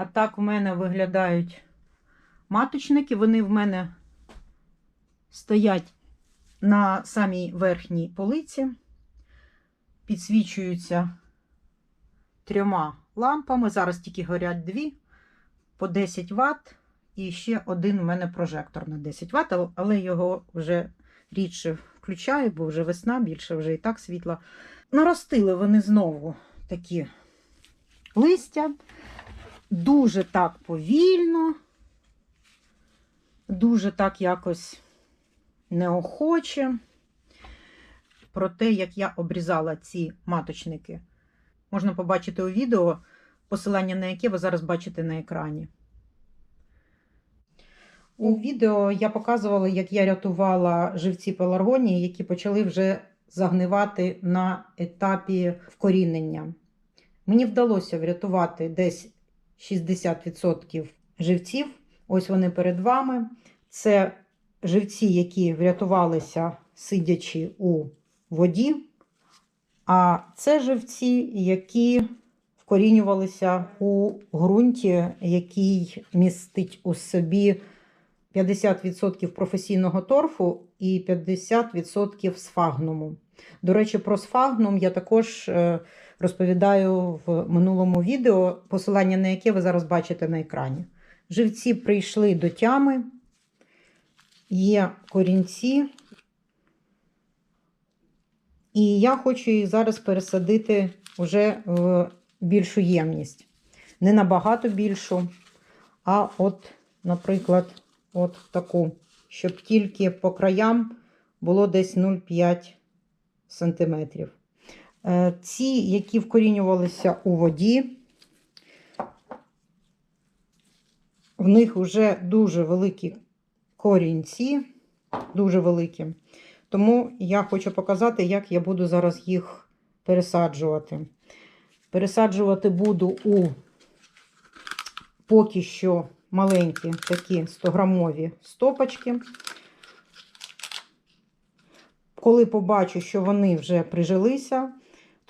А так в мене виглядають маточники. Вони в мене стоять на самій верхній полиці, підсвічуються трьома лампами. Зараз тільки горять дві по 10 Вт. І ще один у мене прожектор на 10 Вт, але його вже рідше включаю, бо вже весна, більше вже і так світла. Наростили вони знову такі листя. Дуже так повільно, дуже так якось неохоче. Про те, як я обрізала ці маточники, можна побачити у відео, посилання на яке ви зараз бачите на екрані. У відео я показувала, як я рятувала живці пеларгонії, які почали вже загнивати на етапі вкорінення. Мені вдалося врятувати десь 60% живців. Ось вони перед вами. Це живці, які врятувалися сидячи у воді. А це живці, які вкорінювалися у ґрунті, який містить у собі 50% професійного торфу і 50% сфагнуму. До речі, про сфагнум я також е, розповідаю в минулому відео, посилання на яке ви зараз бачите на екрані. Живці прийшли до тями, є корінці, і я хочу їх зараз пересадити вже в більшу ємність. Не набагато більшу, а от, наприклад, от таку, щоб тільки по краям було десь 0,5 см. Е, Ці, які вкорінювалися у воді, в них вже дуже великі корінці, дуже великі. Тому я хочу показати, як я буду зараз їх пересаджувати. Пересаджувати буду у поки що маленькі такі 100-грамові стопочки. Коли побачу, що вони вже прижилися,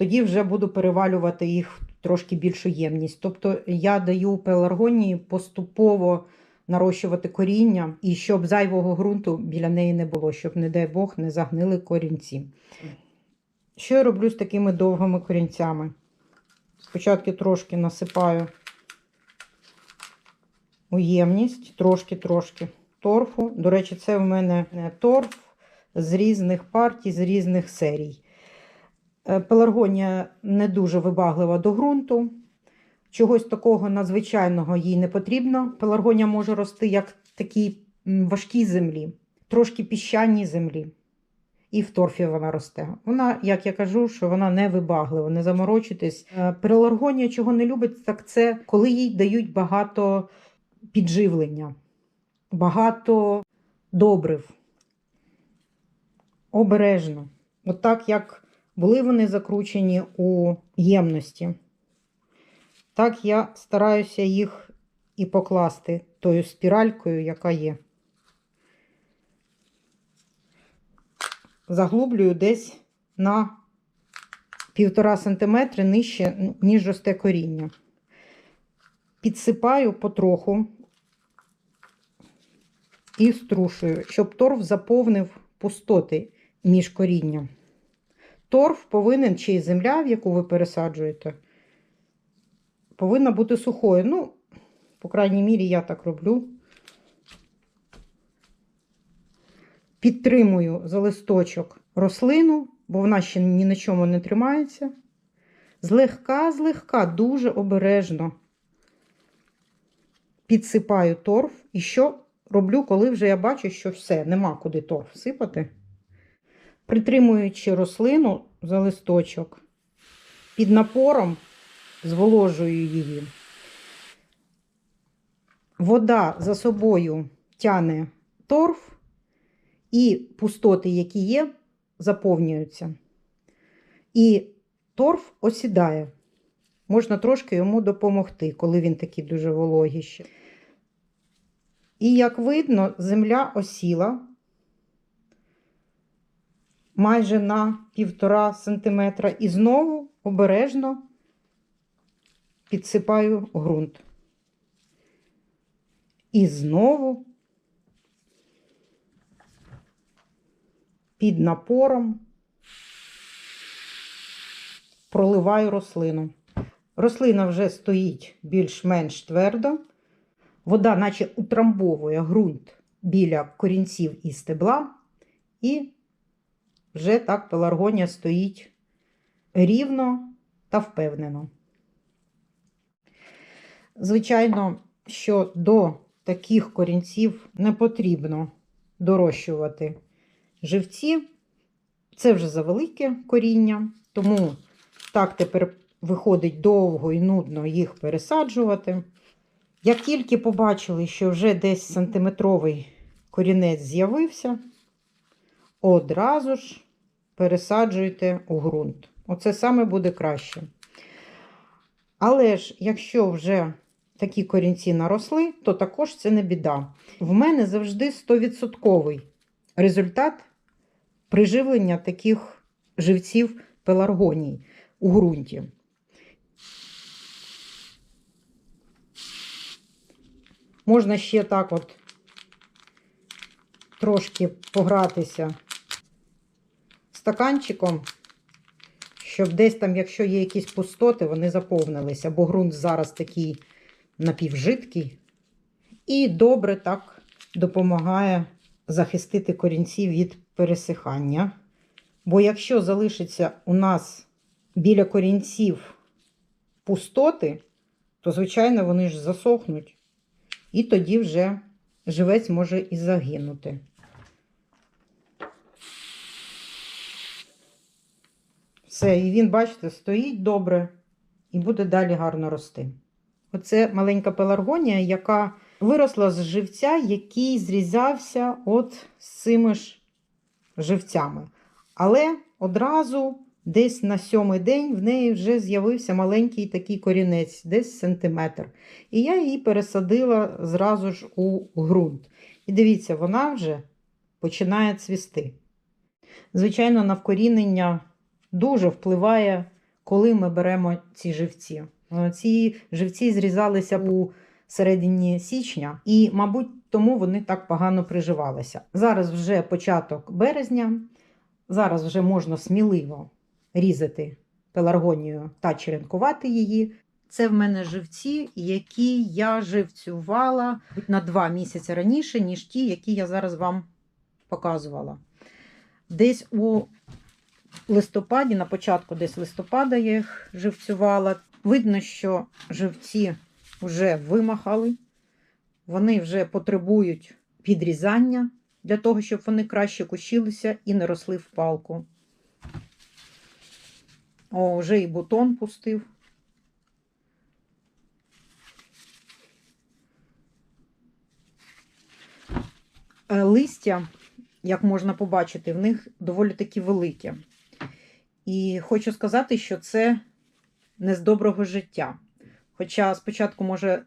тоді вже буду перевалювати їх трошки більшу ємність. Тобто я даю пеларгонії поступово нарощувати коріння, і щоб зайвого ґрунту біля неї не було, щоб, не дай Бог, не загнили корінці. Що я роблю з такими довгими корінцями? Спочатку трошки насипаю у ємність, трошки-трошки торфу. До речі, це в мене торф з різних партій, з різних серій. Е, Пеларгонія не дуже вибаглива до ґрунту. Чогось такого надзвичайного їй не потрібно. Пеларгонія може рости як в такій важкій землі, трошки піщаній землі. І в торфі вона росте. Вона, як я кажу, що вона не вибаглива, не заморочитись. Е, Пеларгонія чого не любить, так це коли їй дають багато підживлення, багато добрив. Обережно. От так, як були вони закручені у ємності, так я стараюся їх і покласти тою спіралькою, яка є. Заглублюю десь на півтора сантиметри нижче, ніж росте коріння. Підсипаю потроху і струшую, щоб торф заповнив пустоти між корінням. Торф повинен, чи земля, в яку ви пересаджуєте, повинна бути сухою. Ну, по крайній мірі, я так роблю. Підтримую за листочок рослину, бо вона ще ні на чому не тримається. Злегка, злегка, дуже обережно підсипаю торф. І що роблю, коли вже я бачу, що все, нема куди торф сипати. Притримуючи рослину за листочок, під напором зволожую її. Вода за собою тяне торф, і пустоти, які є, заповнюються. І торф осідає. Можна трошки йому допомогти, коли він такий дуже вологий ще. І, як видно, земля осіла майже на півтора сантиметра. І знову обережно підсипаю ґрунт. І знову під напором проливаю рослину. Рослина вже стоїть більш-менш твердо. Вода, наче утрамбовує ґрунт біля корінців і стебла, і вже так пеларгонія стоїть рівно та впевнено. Звичайно, що до таких корінців не потрібно дорощувати живці. Це вже завелике коріння, тому так тепер виходить довго і нудно їх пересаджувати. Як тільки побачили, що вже десь сантиметровий корінець з'явився, одразу ж пересаджуйте у ґрунт. Оце саме буде краще. Але ж, якщо вже такі корінці наросли, то також це не біда. В мене завжди 100% результат приживлення таких живців пеларгоній у ґрунті. Можна ще так от трошки погратися стаканчиком, щоб десь там, якщо є якісь пустоти, вони заповнилися, бо ґрунт зараз такий напівжидкий. І добре так допомагає захистити корінці від пересихання. Бо якщо залишиться у нас біля корінців пустоти, то, звичайно, вони ж засохнуть. І тоді вже живець може і загинути. Все, і він, бачите, стоїть добре і буде далі гарно рости. Оце маленька пеларгонія, яка виросла з живця, який зрізався от з цими ж живцями. Але одразу десь на сьомий день в неї вже з'явився маленький такий корінець, десь сантиметр. І я її пересадила зразу ж у ґрунт. І дивіться, вона вже починає цвісти. Звичайно, на вкорінення дуже впливає, коли ми беремо ці живці. Е, Ці живці зрізалися у середині січня, і, мабуть, тому вони так погано приживалися. Зараз вже початок березня, зараз вже можна сміливо різати пеларгонію та черенкувати її. Це в мене живці, які я живцювала на два місяці раніше, ніж ті, які я зараз вам показувала. Десь у листопаді, на початку десь листопада я їх живцювала. Видно, що живці вже вимахали, вони вже потребують підрізання для того, щоб вони краще кущилися і не росли в палку. О, вже і бутон пустив. Е, Листя, як можна побачити, в них доволі таки велике. І хочу сказати, що це не з доброго життя. Хоча спочатку може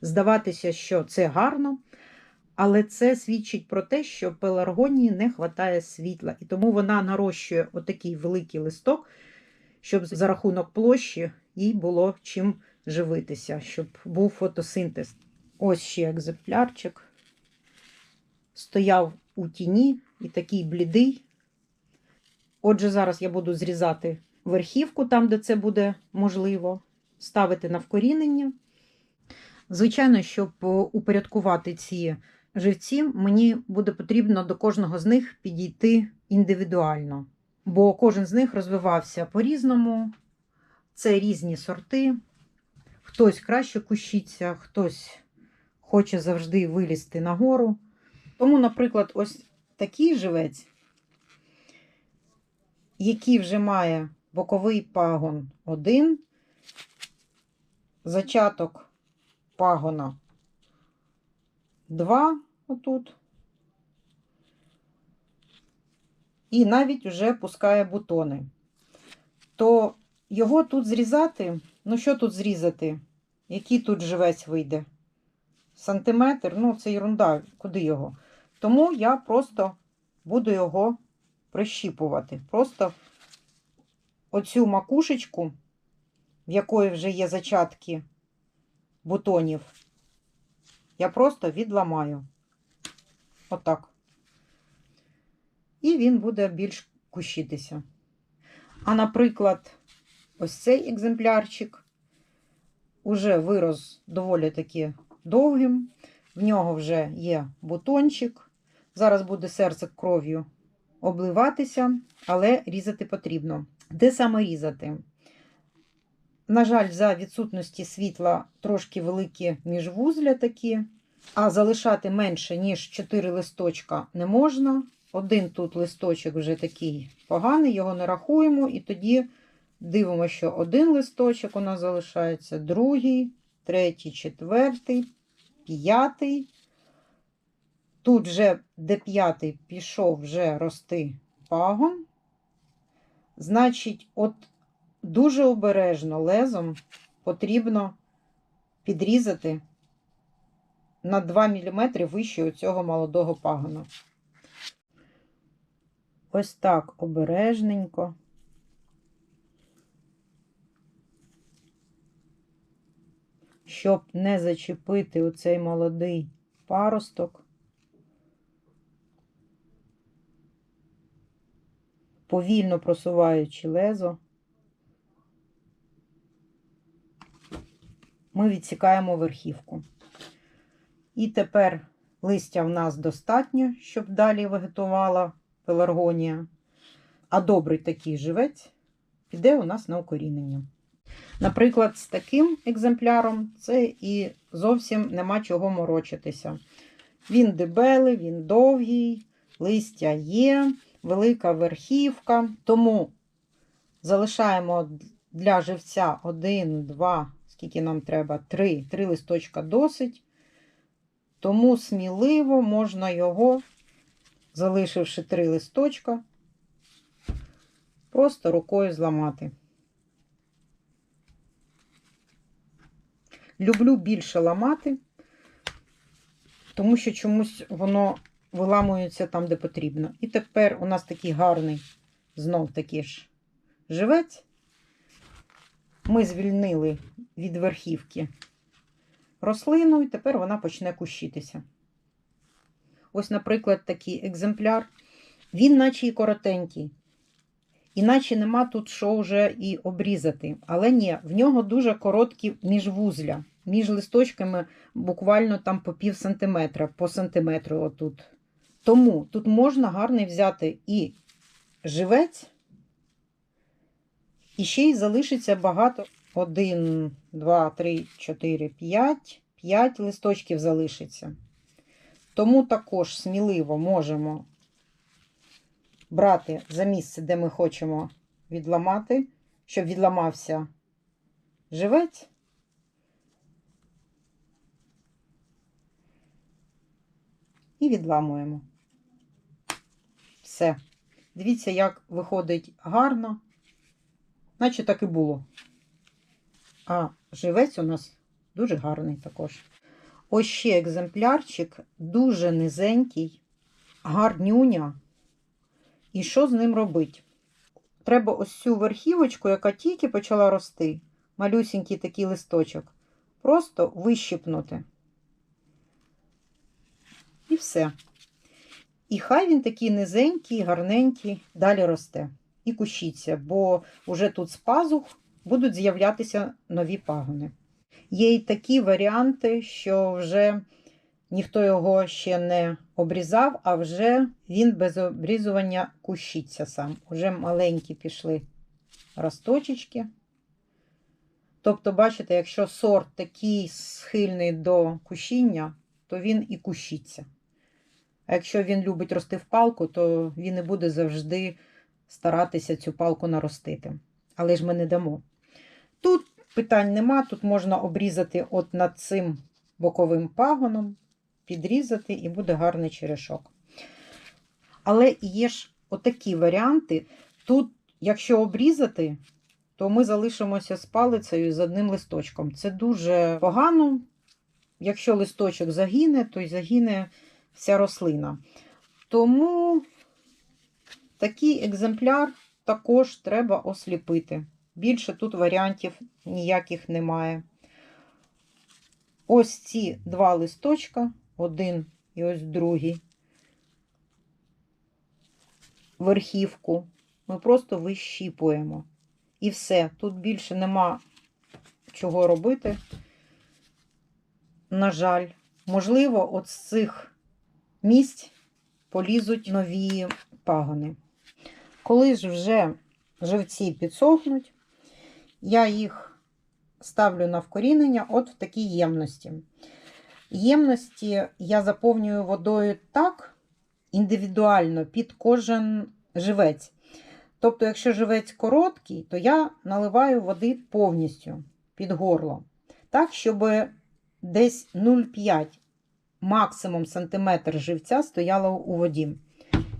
здаватися, що це гарно, але це свідчить про те, що пеларгонії не вистачає світла, і тому вона нарощує отакий великий листок, щоб за рахунок площі їй було чим живитися, щоб був фотосинтез. Ось ще екземплярчик. Стояв у тіні і такий блідий. Отже, зараз я буду зрізати верхівку там, де це буде можливо, ставити на вкорінення. Звичайно, щоб упорядкувати ці живці, мені буде потрібно до кожного з них підійти індивідуально, бо кожен з них розвивався по-різному. Це різні сорти. Хтось краще кущиться, хтось хоче завжди вилізти нагору. Тому, наприклад, ось такий живець, який вже має боковий пагон 1, зачаток пагона 2 отут. І навіть вже пускає бутони. То його тут зрізати, ну що тут зрізати? Який тут живець вийде? Сантиметр, ну це ерунда, куди його? Тому я просто буду його прищіпувати. Просто оцю макушечку, в якої вже є зачатки бутонів, я просто відламаю. Отак. І він буде більш кущитися. А, наприклад, ось цей екземплярчик уже вирос доволі таки довгим. В нього вже є бутончик. Зараз буде серце кров'ю обливатися, але різати потрібно. Де саме різати? На жаль, за відсутності світла трошки великі міжвузля такі, а залишати менше, ніж 4 листочка не можна. Один тут листочок вже такий поганий, його не рахуємо, і тоді дивимося, що один листочок у нас залишається, другий, третій, четвертий, п'ятий. Тут вже де п'ятий пішов вже рости пагон. Значить, от дуже обережно лезом потрібно підрізати на 2 мм вище цього молодого пагона. Ось так обережненько. Щоб не зачепити оцей молодий паросток. Повільно просуваючи лезо, ми відсікаємо верхівку. І тепер листя в нас достатньо, щоб далі вегетувала пеларгонія. А добрий такий живець піде у нас на укорінення. Наприклад, з таким екземпляром це і зовсім нема чого морочитися. Він дебелий, він довгий, листя є, велика верхівка. Тому залишаємо для живця один, два, скільки нам треба, три, три листочка досить. Тому сміливо можна його, залишивши три листочка, просто рукою зламати. Люблю більше ламати, тому що чомусь воно виламується там, де потрібно. І тепер у нас такий гарний, знов таки ж живець. Ми звільнили від верхівки рослину, і тепер вона почне кущитися. Ось, наприклад, такий екземпляр. Він, наче і коротенький. Іначе нема тут що вже і обрізати. Але ні, в нього дуже короткі міжвузля. Між листочками буквально там по пів сантиметра, по сантиметру отут. Тому тут можна гарний взяти і живець, і ще й залишиться багато. Один, два, три, чотири, п'ять. П'ять листочків залишиться. Тому також сміливо можемо брати за місце, де ми хочемо відламати, щоб відламався живець. І відламуємо. Все. Дивіться, як виходить гарно, наче так і було. А живець у нас дуже гарний також. Ось ще екземплярчик, дуже низенький, гарнюня. І що з ним робити? Треба ось цю верхівочку, яка тільки почала рости, малюсінький такий листочок, просто вищипнути. І все. І хай він такий низенький, гарненький, далі росте. І кущиться, бо вже тут з пазух будуть з'являтися нові пагони. Є й такі варіанти, що вже ніхто його ще не обрізав, а вже він без обрізування кущиться сам. Уже маленькі пішли росточечки. Тобто, бачите, якщо сорт такий схильний до кущіння, то він і кущиться. А якщо він любить рости в палку, то він не буде завжди старатися цю палку наростити. Але ж ми не дамо. Тут питань нема, тут можна обрізати от над цим боковим пагоном, підрізати, і буде гарний черешок. Але є ж отакі варіанти. Тут, якщо обрізати, то ми залишимося з палицею з одним листочком. Це дуже погано. Якщо листочок загине, то й загине вся рослина. Тому такий екземпляр також треба осліпити. Більше тут варіантів ніяких немає. ось ці два листочка, один і ось другий, верхівку, ми просто вищіпуємо. І все. Тут більше нема чого робити. На жаль, можливо, от з цих місць полізуть нові пагони. Коли ж вже живці підсохнуть, я їх ставлю на вкорінення от в такій ємності. Ємності я заповнюю водою так індивідуально під кожен живець. Тобто, якщо живець короткий, то я наливаю води повністю під горло. Так, щоб десь 0,5 максимум сантиметр живця стояло у воді.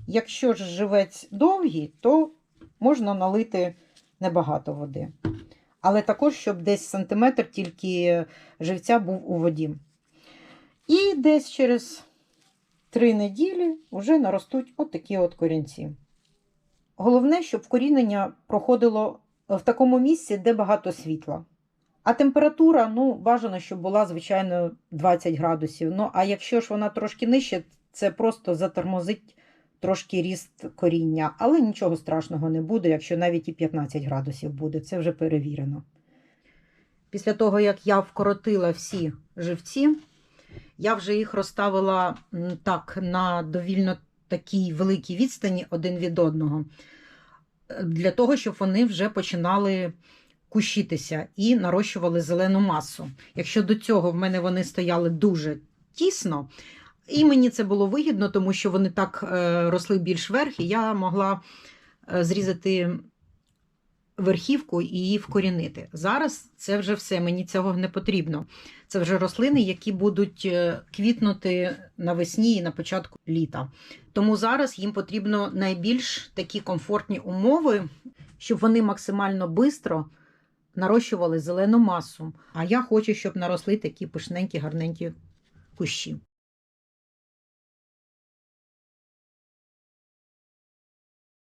Якщо ж живець довгий, то можна налити небагато води. Але також, щоб десь сантиметр тільки живця був у воді. І десь через 3 неділі вже наростуть от от корінці. Головне, щоб вкорінення проходило в такому місці, де багато світла. А температура, ну, бажано, щоб була, звичайно, 20 градусів. Ну, а якщо ж вона трошки нижче, це просто затормозить трошки ріст коріння. Але нічого страшного не буде, якщо навіть і 15 градусів буде. Це вже перевірено. Після того, як я вкоротила всі живці, я вже їх розставила так на довільно такій великій відстані один від одного, е, для того, щоб вони вже починали кущитися і нарощували зелену масу. Якщо до цього в мене вони стояли дуже тісно, і мені це було вигідно, тому що вони так е, росли більш вверх, і я могла е, зрізати верхівку і її вкорінити. Зараз це вже все, мені цього не потрібно. Це вже рослини, які будуть е, квітнути навесні і на початку літа. Тому зараз їм потрібно найбільш такі комфортні умови, щоб вони максимально швидко нарощували зелену масу. А я хочу, щоб наросли такі пишненькі, гарненькі кущі.